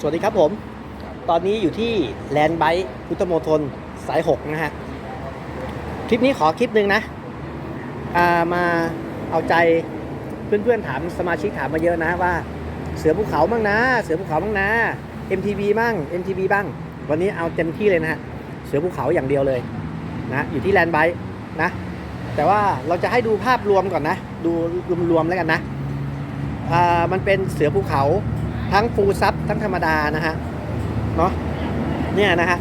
สวัสดีครับผม ตอนนี้อยู่ที่แลนด์ไบค์พุทธโมทนสาย 6 นะฮะ คลิปนี้ขอคลิปหนึ่งนะอ่ามาเอาใจเพื่อนๆถามสมาชิกถามมาเยอะนะว่า เสือภูเขาบ้างนะ เสือภูเขาบ้างนะ MTB บ้าง MTB บ้าง วันนี้เอาเต็มที่เลยนะฮะ เสือภูเขาอย่างเดียวเลยนะ อยู่ที่แลนด์ไบค์นะ แต่ว่าเราจะให้ดูภาพรวมก่อนนะ ดูรวมๆแล้วกันนะอ่ามันเป็นเสือภูเขา ทั้งฟูลซับทั้งธรรมดานะฮะเนาะเนี่ยนะฮะ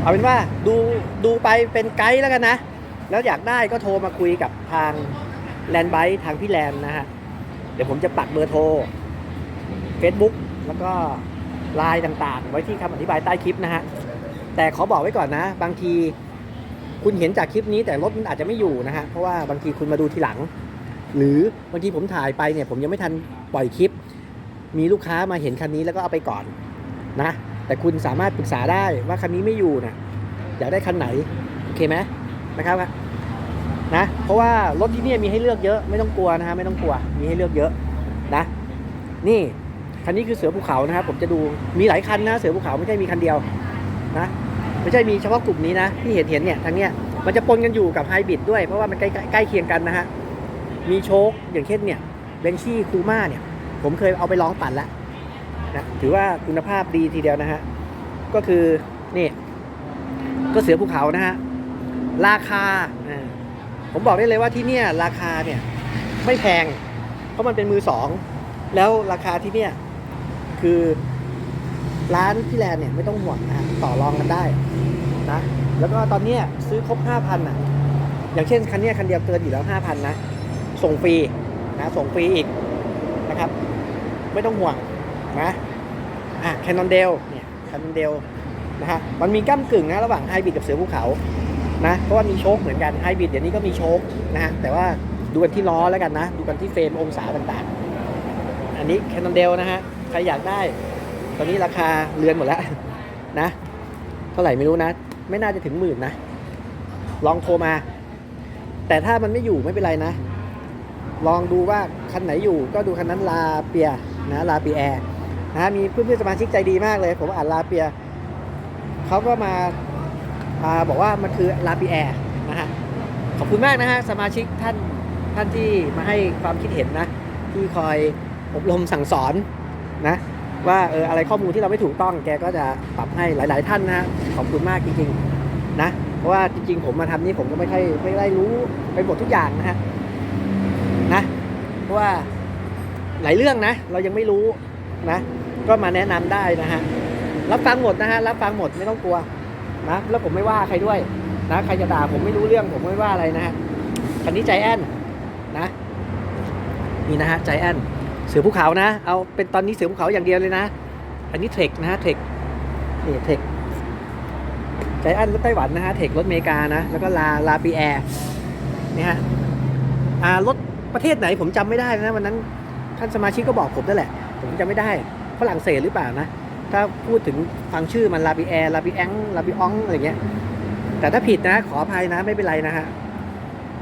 เอาเป็นว่าดูดูไปเป็นไกด์แล้วกันนะ แล้วอยากได้ก็โทรมาคุยกับทางแลนด์ไบทางพี่แลนนะฮะเดี๋ยวผมจะปักเบอร์โทร Facebook แล้วก็ไลน์ต่างๆ ไว้ที่คำอธิบายใต้คลิปนะฮะแต่ขอบอกไว้ก่อนนะ บางทีคุณเห็นจากคลิปนี้แต่รถมันอาจจะไม่อยู่นะฮะเพราะว่าบางทีคุณมาดูทีหลัง หรือบางทีผมถ่ายไปเนี่ยผมยังไม่ทันปล่อยคลิป มีลูกค้ามาเห็นคันนี้แล้วก็เอาไปก่อนนะ แต่คุณสามารถปรึกษาได้ว่าคันนี้ไม่อยู่นะอยากได้คันไหน โอเคไหมนะครับนะเพราะว่ารถที่นี่มีให้เลือกเยอะไม่ต้องกลัวนะฮะไม่ต้องกลัวมีให้เลือกเยอะนะ นี่คันนี้คือเสือภูเขานะครับผมจะดูมีหลายคันนะเสือภูเขาไม่ใช่มีคันเดียวนะไม่ใช่มีเฉพาะกลุ่มนี้นะที่เห็นเห็นเนี่ยทางเนี้ยมันจะปนกันอยู่กับไฮบริดด้วยเพราะว่ามันใกล้ใกล้เคียงกันนะฮะมีโชคอย่างเช่นเนี่ยเบนชี่คูม่าเนี่ย ผมเคยเอาไปลองปั่นแล้วนะถือว่าคุณภาพดีทีเดียวนะฮะ ก็คือนี่ ก็เสือภูเขานะฮะ ราคา ผมบอกได้เลยว่าที่เนี่ย ราคาเนี่ย ไม่แพง เพราะมันเป็นมือสอง แล้วราคาที่เนี่ย คือร้านพี่แลนเนี่ยไม่ต้องห่วงนะฮะต่อรองกันได้นะ แล้วก็ตอนเนี้ยซื้อครบห้าพันอะ อย่างเช่นคันเนี้ยคันเดียวเกินอยู่แล้วห้าพันนะ ส่งฟรีนะ ส่งฟรีอีกนะครับ ไม่ต้องห่วงนะอะแคนนอนเดลเนี่ยแคนนอนเดลนะฮะมันมีก้ากึ่งนะระหว่างไฮบริดกับเสือภูเขานะเพราะว่ามีโชคเหมือนกันไฮบริดเดี๋ยวนี้ก็มีโชคนะฮะแต่ว่าดูกันที่ล้อแล้วกันนะ ดูกันที่เฟรมองศาต่างๆ อันนี้แคนนอนเดลนะฮะใครอยากได้ ตอนนี้ราคาเรือนหมดแล้วนะ เท่าไหร่ไม่รู้นะ ไม่น่าจะถึงหมื่นนะ ลองโทรมา แต่ถ้ามันไม่อยู่ไม่เป็นไรนะ ลองดูว่าคันไหนอยู่ก็ดูคันนั้นลาเปีย นะลาเปียแอร์นะมีเพื่อนๆสมาชิกใจดีมากเลย ผมอ่านลาเปียเขาก็มาอาบอกว่ามันคือลาเปียแอร์นะฮะขอบคุณมากนะฮะสมาชิกท่านท่านที่มาให้ความคิดเห็นนะ ที่คอยอบรมสั่งสอนนะว่าเอออะไรข้อมูลที่เราไม่ถูกต้องแกก็จะปรับให้หลาย ๆ ท่านนะ ขอบคุณมากจริง ๆ นะ เพราะว่าจริง ๆ ผมมาทำนี่ผมก็ไม่ใช่ไม่ได้รู้ไปหมดทุกอย่างนะฮะนะเพราะว่า หลายเรื่องนะ เรายังไม่รู้นะ ก็มาแนะนำได้นะฮะ รับฟังหมดนะฮะ รับฟังหมดไม่ต้องกลัวนะ แล้วผมไม่ว่าใครด้วยนะ ใครจะด่าผมไม่รู้เรื่องผมไม่ว่าอะไรนะฮะ คันนี้ใจแอนนะ นี่นะฮะใจแอนเสือภูเขานะ เอาเป็นตอนนี้เสือภูเขาอย่างเดียวเลยนะ อันนี้เทรคนะฮะเทรคนี่เทรคใจแอนรถไต้หวันนะฮะ เทรครถอเมริกานะ แล้วก็ลาลาปีแอร์นี่ฮะ อ่ารถประเทศไหนผมจำไม่ได้นะวันนั้น ท่านสมาชิกก็บอกผมนั่นแหละ ผมจำไม่ได้ฝรั่งเศสหรือเปล่านะ ถ้าพูดถึงฟังชื่อมันลาบิแอร์ลาบิแองลาบิอองอะไรเงี้ย แต่ถ้าผิดนะขออภัยนะไม่เป็นไรนะฮะ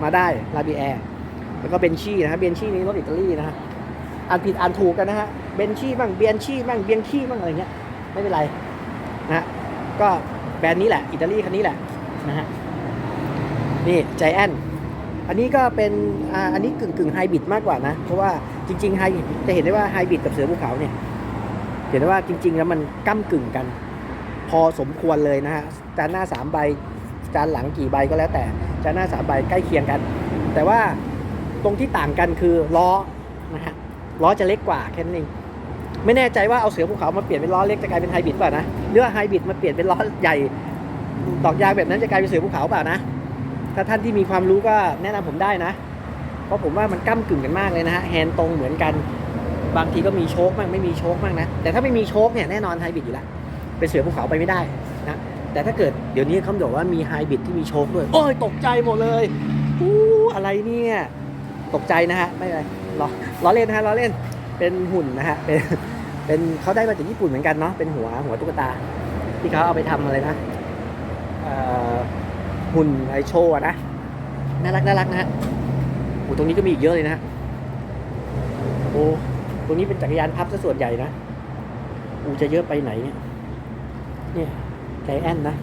มาได้ลาบิแอร์แล้วก็เบนชี่นะฮะเบนชี่นี้รถอิตาลีนะฮะอ่านผิดอ่านถูกกันนะฮะเบนชี่บ้างเบียนชี่บ้างเบียงชี่บ้างอะไรเงี้ยไม่เป็นไรนะฮะก็แบรนด์นี้แหละอิตาลีคันนี้แหละนะฮะนี่ใจแอนอันนี้ก็เป็นอันนี้กึ่งกึ่งไฮบริดมากกว่านะ เพราะว่า จริงๆไฮจะเห็นได้ว่าไฮบริดกับเสือภูเขาเนี่ยเห็นได้ว่าจริง ๆ แล้วมันก้ากึ่งกัน พอสมควรเลยนะฮะจานหน้าสามใบจานหลังกี่ใบก็แล้วแต่จานหน้าสามใบใกล้เคียงกัน แต่ว่าตรงที่ต่างกันคือล้อนะฮะล้อจะเล็กกว่าแค่นั้นเองไม่แน่ใจว่าเอาเสือภูเขามาเปลี่ยนเป็นล้อเล็กจะกลายเป็นไฮบริดเปล่านะหรือว่าไฮบริดมาเปลี่ยนเป็นล้อใหญ่ดอกยางแบบนั้นจะกลายเป็นเสือภูเขาเปล่านะถ้าท่านที่มีความรู้ก็แนะนำผมได้นะ เพราะผมว่ามันก้ากึ่งกันมากเลยนะฮะแฮนด์ตรงเหมือนกัน บางทีก็มีโชคบ้างไม่มีโชคบ้างนะ แต่ถ้าไม่มีโชคเนี่ยแน่นอนไฮบริดอยู่แล้วเป็นเสือภูเขาไปไม่ได้นะแต่ถ้าเกิดเดี๋ยวนี้เขาบอกว่ามีไฮบริดที่มีโชคด้วย โอ้ยตกใจหมดเลยอู้อะไรเนี่ยตกใจนะฮะไม่เป็นไรล้อล้อเล่นนะฮะล้อเล่นเป็นหุ่นนะฮะเป็นเป็นเขาได้มาจากญี่ปุ่นเหมือนกันเนาะเป็นหัวหัวตุ๊กตา ที่เขาเอาไปทำอะไรนะหุ่นไอโชว์นะน่ารักน่ารักนะฮะ อ้ตรงนี้ก็มีอีกเยอะเลยนะโอ้ตรงนี้เป็นจักรยานพับซะส่วนใหญ่นะอูจะเยอะไปไหนเนี่ยเนี่ยใจแอนนะ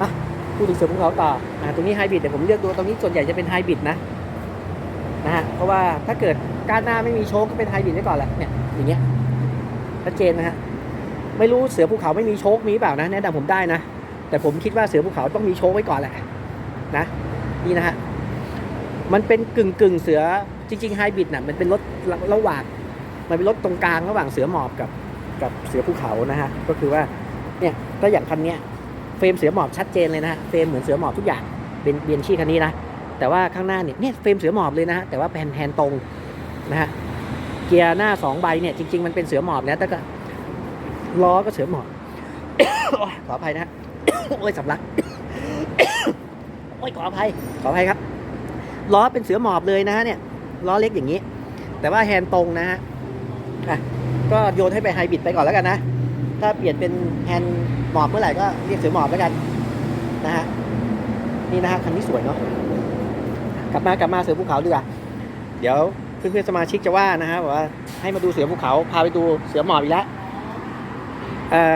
อะพูดถึงเสือภูเขาต่ออ่าตรงนี้ไฮบริดแต่ผมเลือกดูตรงนี้ส่วนใหญ่จะเป็นไฮบริดนะนะฮะเพราะว่าถ้าเกิดก้านหน้าไม่มีโชคก็เป็นไฮบริดไว้ก่อนแหละเนี่ยอย่างเงี้ยชัดเจนนะฮะไม่รู้เสือภูเขาไม่มีโชคมีเปล่านะแนะนำผมได้นะแต่ผมคิดว่าเสือภูเขาต้องมีโชคไว้ก่อนแหละนะนี่นะฮะ มันเป็นกึ่งกึ่งเสือจริงๆไฮบริดน่ะมันเป็นรถระหว่างมันเป็นรถตรงกลางระหว่างเสือหมอบกับกับเสือภูเขานะฮะก็คือว่าเนี่ยก็อย่างคันเนี้ยเฟรมเสือหมอบชัดเจนเลยนะฮะเฟรมเหมือนเสือหมอบทุกอย่างเป็นเบียนชี่คันนี้นะแต่ว่าข้างหน้าเนี่ยเนี่ยเฟรมเสือหมอบเลยนะฮะแต่ว่าแผ่นแฮนตรงนะฮะเกียร์หน้าสองใบเนี่ยจริง ๆ มันเป็นเสือหมอบนะแต่ก็ล้อก็เสือหมอบขออภัยนะฮะโอ้ยสำลักโอ้ยขออภัยขออภัยครับ ล้อเป็นเสือหมอบเลยนะฮะเนี่ยล้อเล็กอย่างนี้ แต่ว่าแฮนด์ตรงนะฮะอะก็โยนให้ไปไฮบริดไปก่อนแล้วกันนะ ถ้าเปลี่ยนเป็นแฮนด์หมอบเมื่อไหร่ก็เรียกเสือหมอบแล้วกันนะฮะนี่นะฮะคันนี้สวยเนาะกลับมากลับมาเสือภูเขาดีกว่าเดี๋ยวเพื่อนๆสมาชิกจะว่านะฮะบอกว่าให้มาดูเสือภูเขาพาไปดูเสือหมอบอีกแล้วออ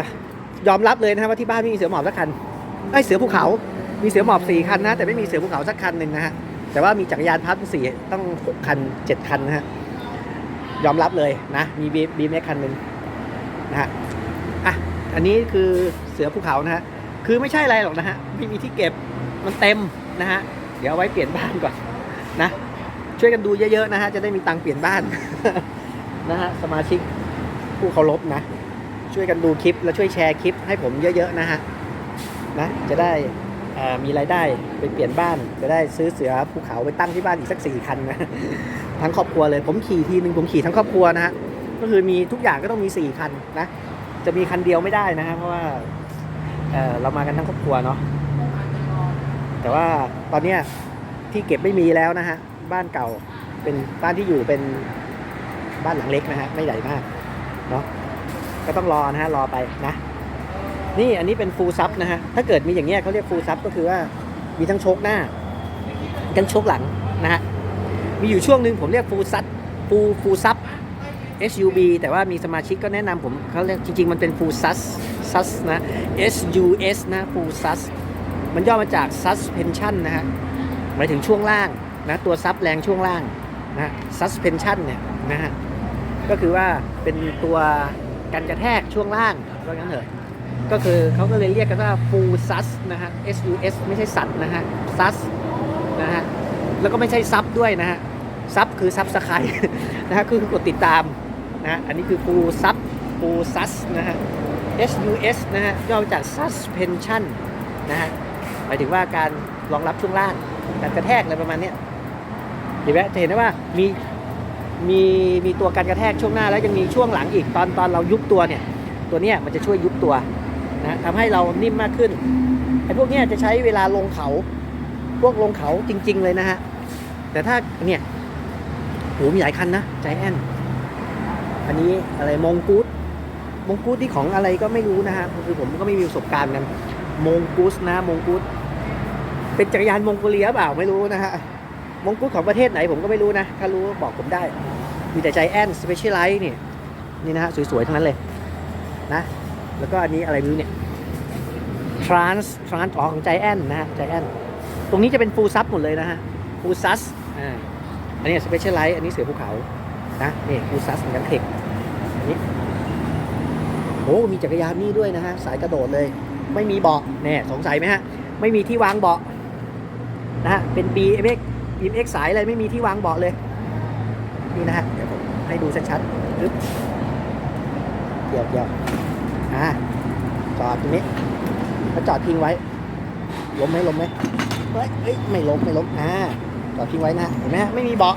ยอมรับเลยนะฮะว่าที่บ้านไม่มีเสือหมอบสักคันไอเสือภูเขา มีเสือหมอบสี่คันนะแต่ไม่มีเสือภูเขาสักคันหนึ่งนะฮะ แต่ว่ามีจักรยานพับสี่ต้องหกคันเจ็ดคันนะฮะ ยอมรับเลยนะ มีบีบีเมคันหนึ่งนะฮะ อะ อันนี้คือเสือภูเขานะฮะ คือไม่ใช่อะไรหรอกนะฮะ ไม่มีที่เก็บ มันเต็มนะฮะ เดี๋ยวเอาไว้เปลี่ยนบ้านก่อนนะ ช่วยกันดูเยอะๆนะฮะ จะได้มีตังค์เปลี่ยนบ้านนะฮะ สมาชิกผู้เคารพนะ ช่วยกันดูคลิป แล้วช่วยแชร์คลิปให้ผมเยอะๆนะฮะ นะ จะได้ มีรายได้ไปเปลี่ยนบ้านจะได้ซื้อเสือภูเขาไปตั้งที่บ้านอีกสักสี่คันนะทั้งครอบครัวเลยผมขี่ทีนึงผมขี่ทั้งครอบครัวนะฮะก็คือมีทุกอย่างก็ต้องมีสี่คันนะจะมีคันเดียวไม่ได้นะฮะเพราะว่าเเรามากันทั้งครอบครัวเนาะแต่ว่าตอนเนี้ยที่เก็บไม่มีแล้วนะฮะบ้านเก่าเป็นบ้านที่อยู่เป็นบ้านหลังเล็กนะฮะไม่ใหญ่มากเนาะก็ต้องรอนะฮะรอไปนะ นี่อันนี้เป็นฟูลซับนะฮะ ถ้าเกิดมีอย่างเงี้ยเขาเรียกฟูลซับก็คือว่ามีทั้งโชคหน้า ทั้งโชคหลังนะฮะ มีอยู่ช่วงหนึ่งผมเรียกฟูลซับฟูฟูลซับ SUV แต่ว่ามีสมาชิกก็แนะนำผมเขาเรียกจริง ๆ มันเป็นฟูลซัสซัสนะ SUS นะฟูลซัสมันย่อมาจาก suspension นะฮะหมายถึงช่วงล่างนะตัวซับแรงช่วงล่างนะ suspension เนี่ยนะฮะก็คือว่าเป็นตัวกันกระแทกช่วงล่างว่างั้นเถอะ ก็คือเขาก็เลยเรียกกันว่า full sus นะฮะ S U S ไม่ใช่สัตว์นะฮะ sus นะฮะแล้วก็ไม่ใช่ซับด้วยนะฮะซับคือซับสไครนะฮะคือกดติดตามนะฮะอันนี้คือ full sub full sus นะฮะ S U S นะฮะย่อมาจาก suspension นะฮะหมายถึงว่าการรองรับช่วงล่างการกระแทกอะไรประมาณนี้เห็นไหมจะเห็นได้ว่ามีมีมีตัวการกระแทกช่วงหน้าแล้วยังมีช่วงหลังอีกตอนตอนเรายุบตัวเนี่ย ตัวเนี้ยมันจะช่วยยุบตัว นะทำให้เรานิ่มมากขึ้นไอ้พวกนี้จะใช้เวลาลงเขา พวกลงเขาจริง ๆ เลยนะฮะ แต่ถ้าเนี่ยโหมีหลายคันนะใจแอนอันนี้อะไรมงกูดมงกูดที่ของอะไรก็ไม่รู้นะฮะคือผมก็ไม่มีประสบการณ์กันมงกูสนะมงกูดเป็นจักรยานมองโกเลียเปล่าไม่รู้นะฮะมงกูดของประเทศไหนผมก็ไม่รู้นะ ถ้ารู้บอกผมได้ มีแต่ใจแอนสเปเชียลไลท์นี่ นี่นะฮะ สวยๆ ทั้งนั้นเลยนะ แล้วก็อันนี้อะไรไม่รู้เนี่ย trans trans อ๋อของใจแอนนะฮะใจแอนตรงนี้จะเป็นฟูลซับหมดเลยนะฮะฟูลซัสอ่าอันนี้สเปเชียลไลท์อันนี้เสือภูเขานะนี่ฟูลซัสเหมือนกันเทคอันนี้โอ้มีจักรยานนี่ด้วยนะฮะสายกระโดดเลย ไม่มีเบาะเนี่ยสงสัยไหมฮะไม่มีที่วางเบาะนะฮะเป็น BMX BMX สายอะไรไม่มีที่วางเบาะเลยนี่นะฮะเดี๋ยวผมให้ดูชัดๆเดี๋ยวเดี๋ยว อ่าจอดตรงนี้เขาจอดทิ้งไว้ล้มไหมล้มไหมเฮ้ยเฮ้ยไม่ล้มไม่ล้มอ่าจอดทิ้งไว้นะเห็นไหมฮะไม่มีเบาะ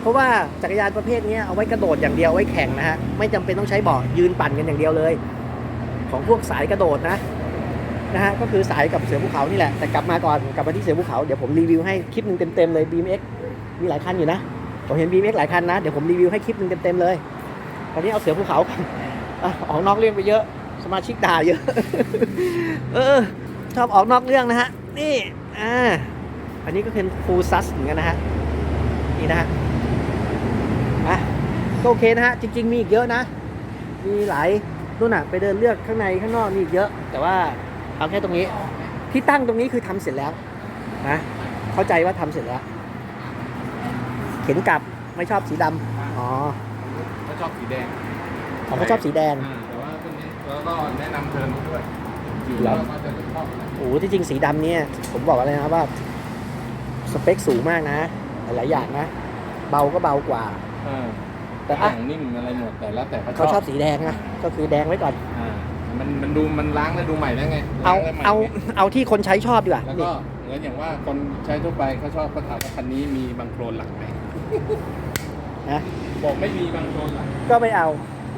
เพราะว่าจักรยานประเภทนี้เอาไว้กระโดดอย่างเดียวไว้แข่งนะฮะไม่จำเป็นต้องใช้เบาะยืนปั่นกันอย่างเดียวเลย ของพวกสายกระโดดนะนะฮะก็คือสายกับเสือภูเขานี่แหละแต่กลับมาก่อนกลับมาที่เสือภูเขาเดี๋ยวผมรีวิวให้คลิปหนึ่งเต็มๆเลย BMX มีหลายคันอยู่นะผมเห็น BMX หลายคันนะเดี๋ยวผมรีวิวให้คลิปหนึ่งเต็มๆเลยตอนนี้เอาเสือภูเขา ออกนอกเรื่องไปเยอะ สมาชิกด่าเยอะ เออ ชอบออกนอกเรื่องนะฮะ นี่ อ่า อันนี้ก็เป็นฟูลซัสเหมือนกันนะฮะ นี่นะฮะอะก็โอเคนะฮะ จริง ๆ มีอีกเยอะนะ มีหลายนู่นน่ะ ไปเดินเลือกข้างในข้างนอกมีอีกเยอะ แต่ว่าเอาแค่ตรงนี้ ที่ตั้งตรงนี้คือทำเสร็จแล้วนะ เข้าใจว่าทำเสร็จแล้ว เข็นกลับไม่ชอบสีดำอ๋อเขาชอบสีแดง ผมก็ชอบสีแดงอ่าแต่ว่าตัวนี้แล้วก็แนะนำเทิร์นด้วยอยู่เหรอแล้วก็จะชอบอะไรโอ้โหที่จริงสีดำเนี่ย ผมบอกอะไรนะว่า สเปคสูงมากนะ หลายๆอย่างนะ เบาก็เบากว่าอ่าแต่แต่อะอย่างนิ่มอะไรหมดแต่แล้วแต่เขาชอบสีแดงนะ ก็คือแดงไว้ก่อน อ่ามันมันดูมันล้างแล้วดูใหม่ได้ไงเอา ล้งได้ใหม่เอา ไง เอาที่คนใช้ชอบดีกว่าแล้วก็เหมือนอย่างว่าคนใช้ทั่วไปเขาชอบเขาถามว่าคันนี้มีบางโครนหลังไหมนะ บอกไม่มีบางโครนหลังก็ไม่เอา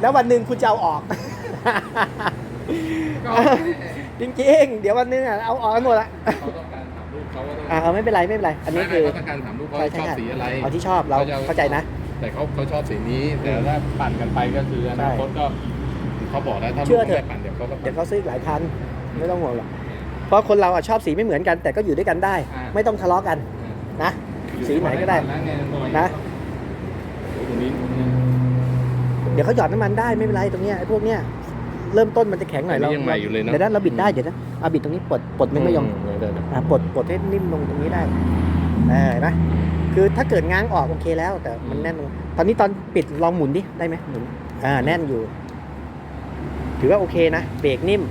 แล้ววันหนึ่งคุณจะเอาออกก็จริงๆ เดี๋ยววันหนึงอะเอาออกกันหมดละเขาต้องการถามลูกเขาว่าต้องอ่าเอาไม่เป็นไรไม่เป็นไร อันนี้คือไม่ไม่เขาต้องการถามลูกเขาใช่ชใช่อบใช่สีอะไร เอาที่ชอบเราเขาจะเข้าใจนะ แต่เขาเขาชอบสีนี้ แต่ถ้าปั่นกันไปก็คืออใช่นาคตก็เขาบอกแล้วถ้าเชื่ลูอกเถไม่อะได้ปั่นเดี๋ยวเขาก็เดี๋ปั่ยวนเขาซื้ออีกหลายคันไม่ต้องห่วงหรอกเพราะคนเราอะชอบสีไม่เหมือนกัน แต่ก็อยู่ด้วยกันได้ อ่า ไม่ต้องทะเลาะกันนะ สีไหนก็ได้แล้วไงหอยนะตรงนี้เดี๋ยวเขาหยอดน้ำมันได้ไม่เป็นไรตรงเนี้ยไอ้พวกเนี้ยเริ่มต้นมันจะแข็งหน่อยอันเรานี้ยังใหม่อยู่เลยเนอะเดี๋ยวนั้นเราบิดได้เดี๋ยวนะเอาบิดตรงนี้ปลดปลดนึงไม่ยอมเดี๋ยวเดี๋ยวเดี๋ยวอะปลดปลดให้นิ่มลงตรงนี้ได้เออเห็นไหมคือถ้าเกิดง้างออกโอเคแล้วแต่มันแน่นลงตอนนี้ตอนปิดลองหมุนดิ ได้ไหมหมุนอ่าแน่นอยู่ ถือว่าโอเคนะ เบรกนิ่ม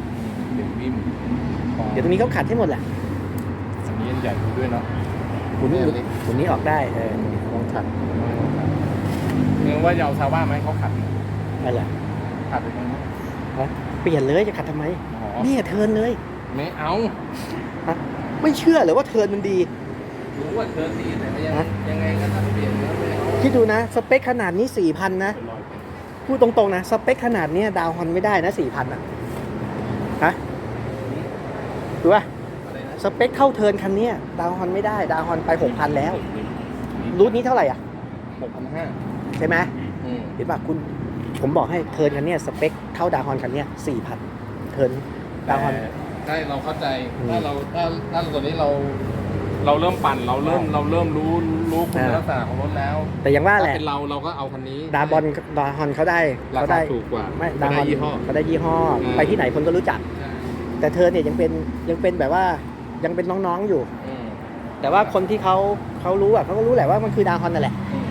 เดี๋ยวนิ่มเดี๋ยวตรงนี้เขาขัดให้หมดแหละอันนี้ใหญ่ด้วยเนาะหมุนเนี่ยหมุนเล็กหมุนนี้ออกได้เออลองขัดเนื่องว่าจะเอาซาว่าไหมเขาขัด อะไรขัดไปตรงนี้เปลี่ยนเลยจะขัดทำไมอ๋อเนี่ยเทิร์นเลยไม่เอาไม่เชื่อเหรือว่าเทิร์นมันดี รู้ว่าเธอดีแต่ก็ยังฮะ ยังไงก็ต้องเปลี่ยนแล้วไม่เอาคิดดูนะสเปคขนาดนี้สี่พันนะเป็นรอยเป็นพูดตรงๆนะสเปคขนาดเนี้ยดาวฮอนไม่ได้นะสี่พันอะฮะดูป่ะอะไรนะสเปคเข้าเทิร์นคันเนี้ยดาวฮอนไม่ได้ ดาวฮอนไปหกพันแล้วรูทนี้เท่าไหร่อะหกพันห้าใช่ไหมอืมเห็นป่ะคุณ ผมบอกให้เทิร์นคันเนี้ยสเปคเท่าดาวฮอนคันเนี้ยสี่พันเทิร์นดาวฮอน ใช่เราเข้าใจอืมถ้าเราถ้าถ้าตัวนี้เรา เราเริ่มปั่นเราเริ่มเราเริ่มรู้รู้คุณอ่า ลักษณะของรถแล้วแต่อย่างว่าแหถ้าละเป็นเราเราก็เอาคันนี้ดาบอลดาฮอนเขาได้ราเขาคาได้ถูกกว่าไม่ดาฮอนได้ยี่ห้อ เขาได้ยี่ห้อ อืม ไปที่ไหนคนก็รู้จัก ใช่แต่เธอเนี่ยยังเป็นยังเป็นแบบว่ายังเป็นน้องๆอยู่ อืมแต่ว่าคนที่เขาเขารู้อะเขาก็รู้แหละว่ามันคือดาวฮอนนั่นแหละ อืม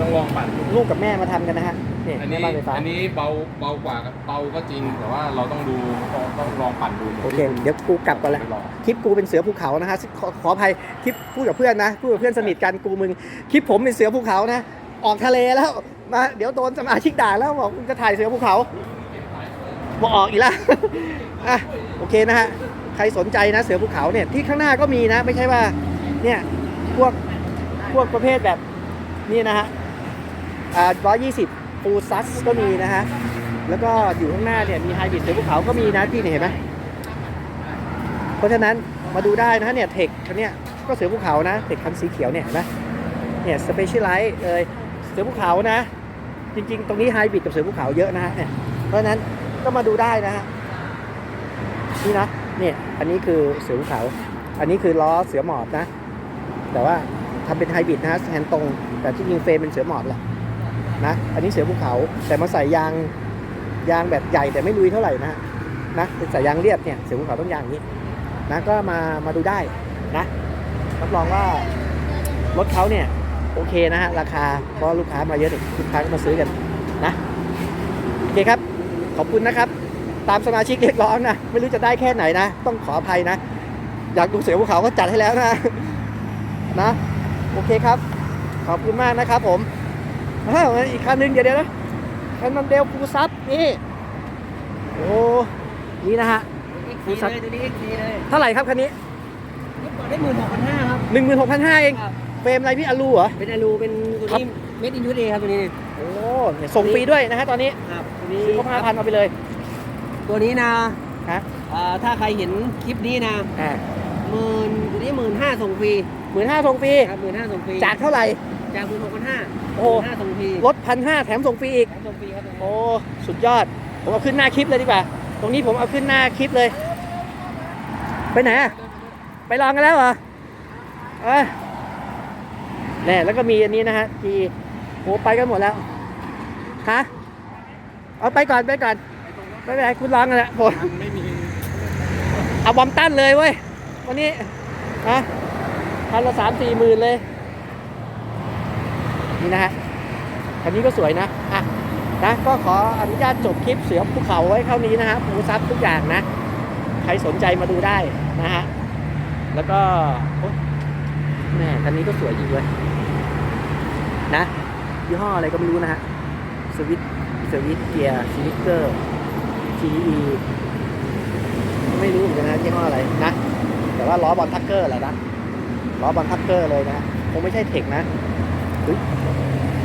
ต้องลองปั่นดูลูกกับแม่มาทำกันนะฮะเนี่ยอันแม่นี้บ้านไฟฟ้าอันนี้เบาเบากว่าเบาก็จริง แต่ว่าเราต้องดูต้องต้องลองปั่นดูโอเคเดี๋ยวกูกลับก่อนละไปลองคลิปกูเป็นเสือภูเขานะฮะขอขออภัยคลิปพูดกับเพื่อนนะพูดกับเพื่อนสนิทกันกูมึงคลิปผมเป็นเสือภูเขานะออกทะเลแล้วมาเดี๋ยวโดนสมาชิกด่าแล้วบอกมึงจะถ่ายเสือภูเขาบอกออกอีกแล้ว อะโอเคนะฮะใครสนใจนะเสือภูเขาเนี่ยที่ข้างหน้าก็มีนะ ไม่ใช่ว่าเนี่ยพวกพวกประเภทแบบนี่นะฮะอ่าร้อยยี่สิบ ปูซัสก็มีนะฮะ แล้วก็อยู่ข้างหน้าเนี่ยมีไฮบริดเสือภูเขาก็มีนะที่เนี่ยเห็นไหมเพราะฉะนั้นมาดูได้นะเนี่ยเทคคันเนี้ยก็เสือภูเขานะเทคคันสีเขียวเนี่ยเห็นไหมเนี่ยสเปเชียลไลท์เลยเสือภูเขานะ จริง ๆ ตรงนี้ไฮบริดกับเสือภูเขาเยอะนะฮะเนี่ยเพราะฉะนั้นก็มาดูได้นะฮะนี่นะเนี่ยอันนี้คือเสือภูเขา อันนี้คือล้อเสือหมอบนะ แต่ว่าทำเป็นไฮบริดนะฮะแฮนตรง แต่ที่จริงเฟรมเป็นเสือหมอบแหละ นะ อันนี้เสือภูเขา แต่มาใส่ยางยางแบบใหญ่แต่ไม่ลุยเท่าไหร่นะฮะนะเป็นสายยางเรียบเนี่ยเสือภูเขาต้องยางอย่างนี้นะก็มามาดูได้นะรับรองว่ารถเขาเนี่ยโอเคนะฮะราคาเพราะลูกค้ามาเยอะนี่ลูกค้าก็มาซื้อกันนะโอเคครับขอบคุณนะครับ ตามสมาชิกเรียกร้องนะไม่รู้จะได้แค่ไหนนะ ต้องขออภัยนะ อยากดูเสือภูเขาก็จัดให้แล้วนะนะ โอเคครับ ขอบคุณมากนะครับผม อ้าวอีกคันหนึงเดี๋ยวเดี๋ยวนะคันมันเดลฟูซับนี่โอ้นี่นะฮะดีเลยตัวนี้ดีเลยเท่าไหร่ครับคันนี้นี่เปิดได้หมื่นหกพันห้าครับหนึ่งหมื่นหกพันห้าเองครับ เฟรมอะไรพี่อลูเหรอ เป็นอลูเป็นตัวนี้เม็ดอินทูเดย์ครับตัวนี้โอ้เนี่ยส่งฟรีด้วยนะฮะตอนนี้ครับตัวนี้ซื้อครบห้าพันเอาไปเลยตัวนี้นะฮะอ่าถ้าใครเห็นคลิปนี้นะอ่าหมื่นตัวนี้หมื่นห้าส่งฟรีหมื่นห้าส่งฟรี ครับหมื่นห้าส่งฟรีจากเท่าไหร่ จากหมื่นหกพันห้าโอ้ห้าส่งฟรีลดพันห้าแถมส่งฟรีอีก แถมส่งฟรีครับตัวนี้โอ้สุดยอด ผมเอาขึ้นหน้าคลิปเลยดีกว่า ตรงนี้ผมเอาขึ้นหน้าคลิปเลย ไปไหนอะไปลองกันแล้วเหรอเอ้ยแน่แล้วก็มีอันนี้นะฮะที่โอ้ไปกันหมดแล้วฮะเอาไปก่อนไปก่อนไม่เป็นไรคุณร้องกันแหละผมมันไม่มีเอาบอมตันเลยเว้ย วันนี้นะพันละสามสี่หมื่นเลย นี่นะฮะคันนี้ก็สวยนะอะนะก็ขออนุญาตจบคลิปเสือภูเขาไว้เท่านี้นะฮะภูซับทุกอย่างนะ ใครสนใจมาดูได้นะฮะแล้วก็แม่คันนี้ก็สวยจริงเว้ยนะยี่ห้ออะไรก็ไม่รู้นะฮะสวิตสวิตเกียร์ซิลิเกอร์ TE ไม่รู้เหมือนกันนะยี่ห้ออะไรนะแต่ว่าล้อบอลทักเกอร์แหละนะล้อบอลทักเกอร์เลยนะคงไม่ใช่เทคนะ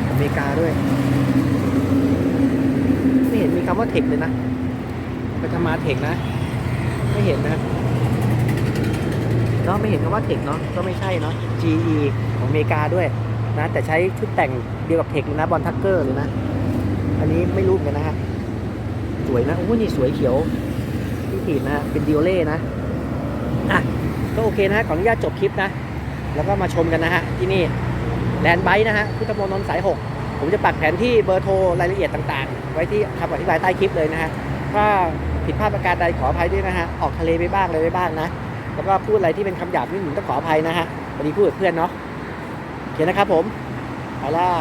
อเมริกาด้วย ไม่เห็นมีคำว่าเทคเลยนะ ไปทำมาเทคนะ ไม่เห็นนะเนาะไม่เห็นคำว่าเทคเนาะก็ไม่ใช่เนาะ GE ของอเมริกาด้วยนะแต่ใช้ชุดแต่งเดียวกับเทคเลยนะบอลทักเกอร์เลยนะ อันนี้ไม่รู้เหมือนกันนะฮะสวยนะโอ้นี่สวยเขียวที่ขีดนะฮะเป็นดิโอเล่นะอะก็โอเคนะฮะขออนุญาตจบคลิปนะ แล้วก็มาชมกันนะฮะที่นี่ แลนด์ไบค์นะฮะพุทธมณฑลสาย 6 ผมจะปักแผนที่เบอร์โทรรายละเอียดต่างๆ ไว้ที่คำอธิบายใต้คลิปเลยนะฮะถ้าผิดพลาดประการใดขออภัยด้วยนะฮะออกทะเลไปบ้างอะไรไปบ้างนะแล้วก็พูดอะไรที่เป็นคำหยาบนิดหนึ่งต้องขออภัยนะฮะวันนี้พูดกับเพื่อนเนาะโอเคนะครับผมไปแล้ว